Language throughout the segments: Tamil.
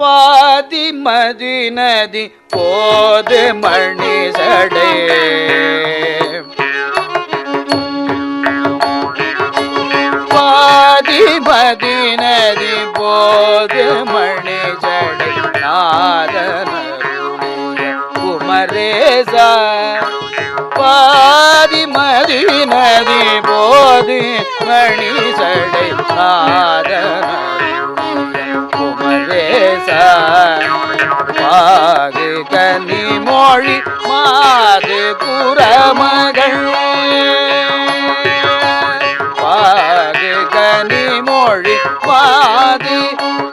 பாதி மதி நதி போது மணி சடை பாதி மதி நதி போது மணி சடை நாதனருடைய குமரேசா. பாதி மதி நதி போது மணி சடை நாதன மாது கனி மொழி மாது குரமகள். பாது கனி மொழி பாது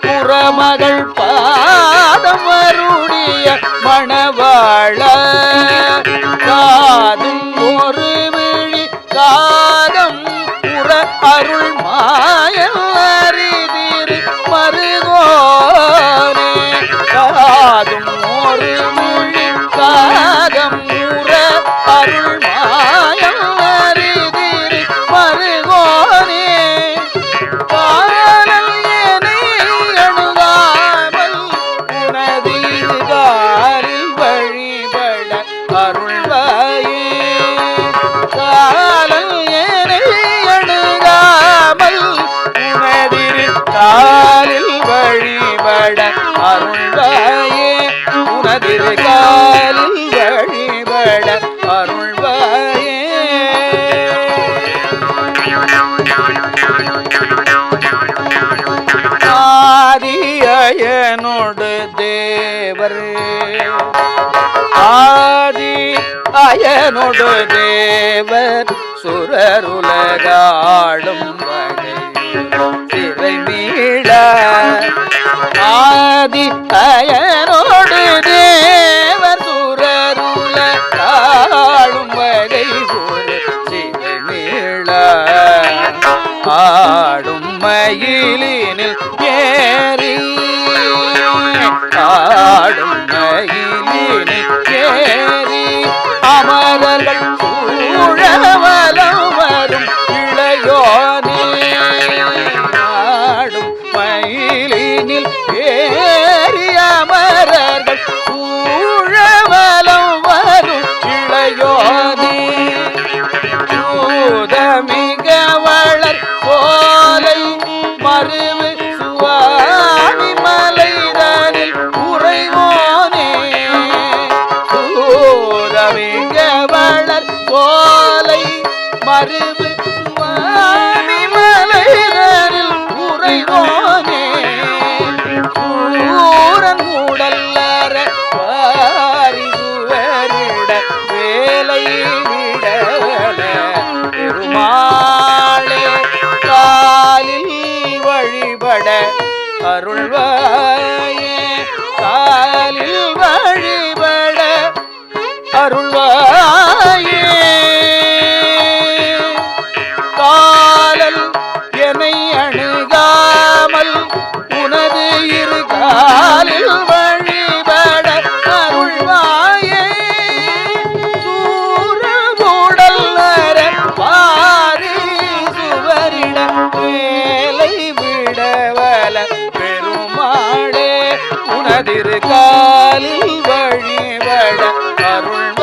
குரமகள். பாதம் வருடைய மணவாழ அருள்வாயே உனதிரு காலில் வழிபட அருள்வாயே. ஆதியனோடு தேவர். ஆதி அயனோடு தேவர் சுரருலகாடும் வகை. சிறை மீள ஆ ஆதி அயனோடு தேவர் சுரருலகாடும் வகை ஒரு சிவநீள ஆடும் மயிலினில் ஏறி ஆடும் மயில் சூதமிக வளர் போலை மறுவு சுவாமி மலைதனில் உறைவோனே. சூதமிக வளர் போலை மறுவு அருள்வாயே காலில் வழிபட. அருள்வாயே பெருமாளே காலில் வழிபட அருள்